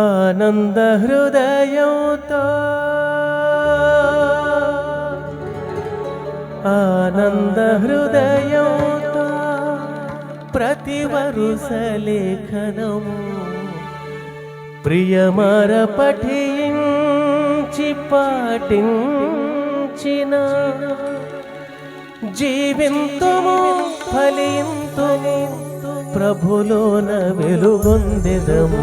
ఆనంద హృదయంతో ఆనంద హృదయంతో ప్రతి వరుస లేఖనము ప్రియమర పఠించి పాటించిన జీవింతుము ఫలింతుము ప్రభులోన వెలుగొందెదము.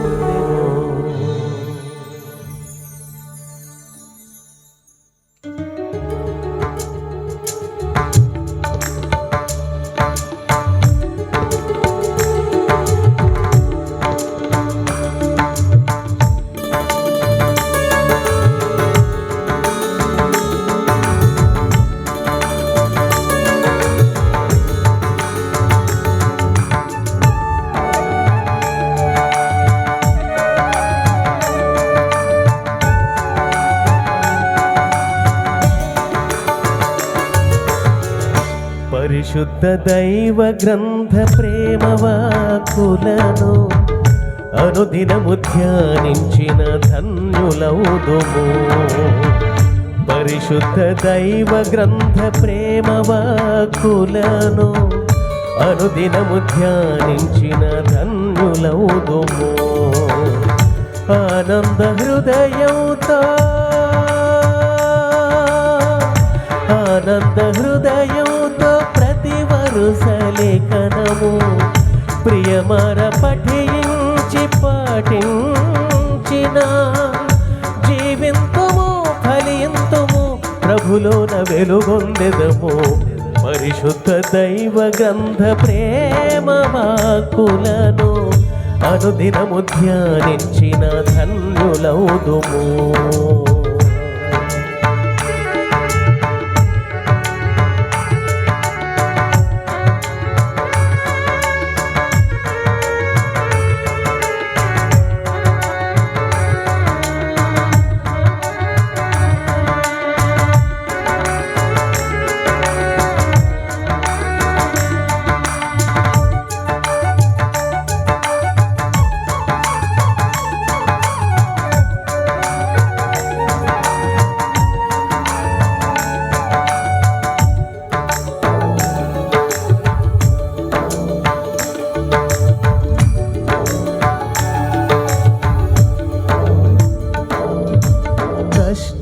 పరిశుద్ధ దైవ గ్రంథ ప్రేమ వాకులను అనుదినము ధ్యానించిన ధన్యులౌదుము పరిశుద్ధ దైవ గ్రంథ ప్రేమ వాకులను అనుదినము ధ్యానించిన ధన్యులౌదుము ఆనంద హృదయంతో ప్రభులోన వెలుగొందెదము. పరిశుద్ధ దైవ గంధ ప్రేమ మాకులను అనుదినము ధ్యానించిన ధన్యులౌదుము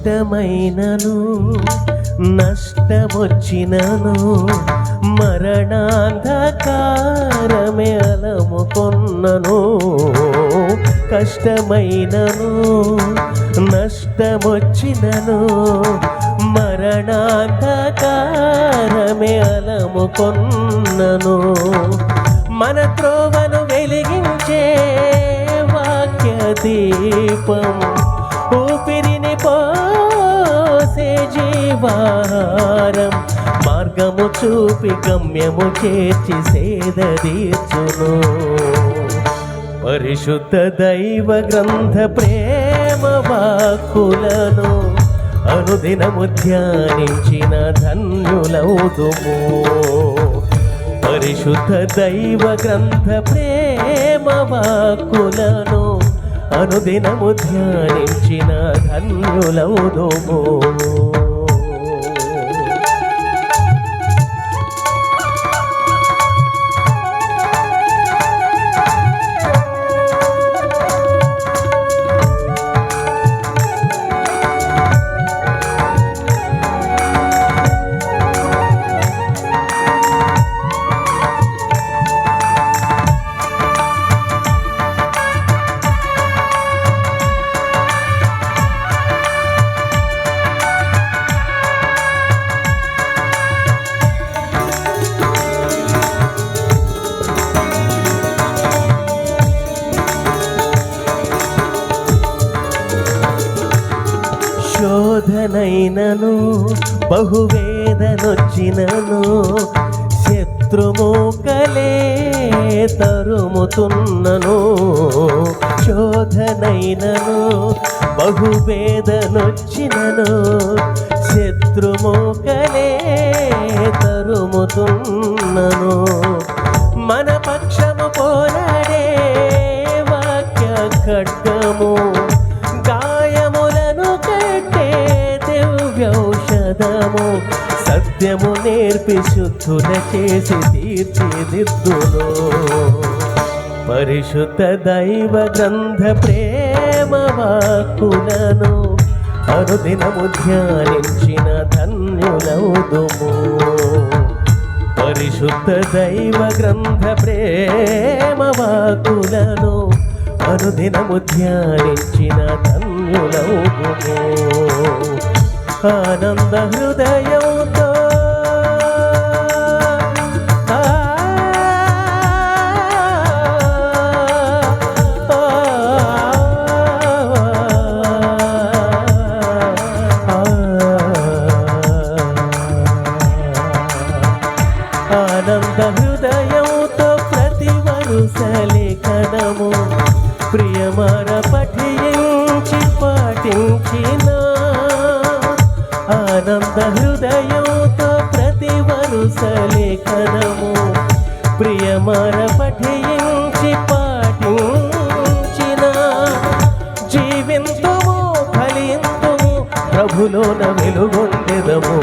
కష్టమైనను నష్టమొచ్చినను మరణాంధకారమే అలముకొన్నను కష్టమైనను నష్టమొచ్చినను మరణాంధకారమే అలముకొన్నను. మన త్రోవను వెలిగించే వాక్య దీపం ఊపిరిని పోసే జీవారం మార్గము చూపి గమ్యము చేర్చి సేదీర్చును పరిశుద్ధ దైవ గ్రంథ ప్రేమ వాక్కులను అనుదినము ధ్యానించిన ధన్యులవుదుము. పరిశుద్ధ దైవ గ్రంథ ప్రేమ వాక్కులను అనుదినము ధ్యానించిన ధన్యులౌదుము నైనను బహువేదనొచ్చినను శత్రుమూకలే తరుముతున్నను. శోధనైనను బహువేదనొచ్చినను శత్రుమోకలే తరుముతున్నను. మన పక్షము పోరాడే వాక్య ఖడ్గము సత్యము నేర్పి శుద్ధుల చేసి తీర్చిదిద్దును పరిశుద్ధ దైవ గ్రంథ ప్రేమ వాక్కులను అనుదినము ధ్యానించిన ధన్యులవుదుము. పరిశుద్ధ దైవ గ్రంథ ప్రేమ వాకులను అనుదినము ధ్యానించిన ధన్యులవుదుము. ఆనంద హృదయం ఆనంద హృదయంతో ప్రతి వరుస లేఖనము ప్రియమర పఠించి పాటించిన ఆనంద హృదయంతో ప్రతి వరుస లేఖనము ప్రియమర పఠించి పాటించిన జీవింతుము ఫలింతుము ప్రభులోన వెలుగొండెదము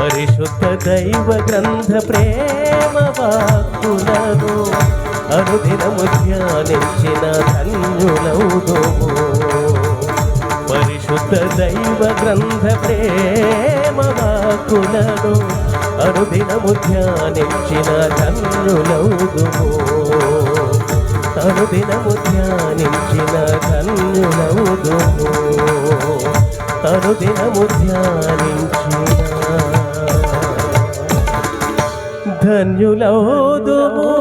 పరిశుద్ధ దైవ గ్రంథ ప్రేమ వాక్కులను అనుదినము ధ్యానించిన ధన్యులవుదుము. పరిశుద్ధ దైవ గ్రంథ ప్రేమ వాక్కులను అనుదినము ధ్యానించిన ధన్యులవుదుము. అనుదినము ధ్యానించిన ధన్యులవుదుము. అనుదినము ధ్యానించిన ధన్యులవుదుము.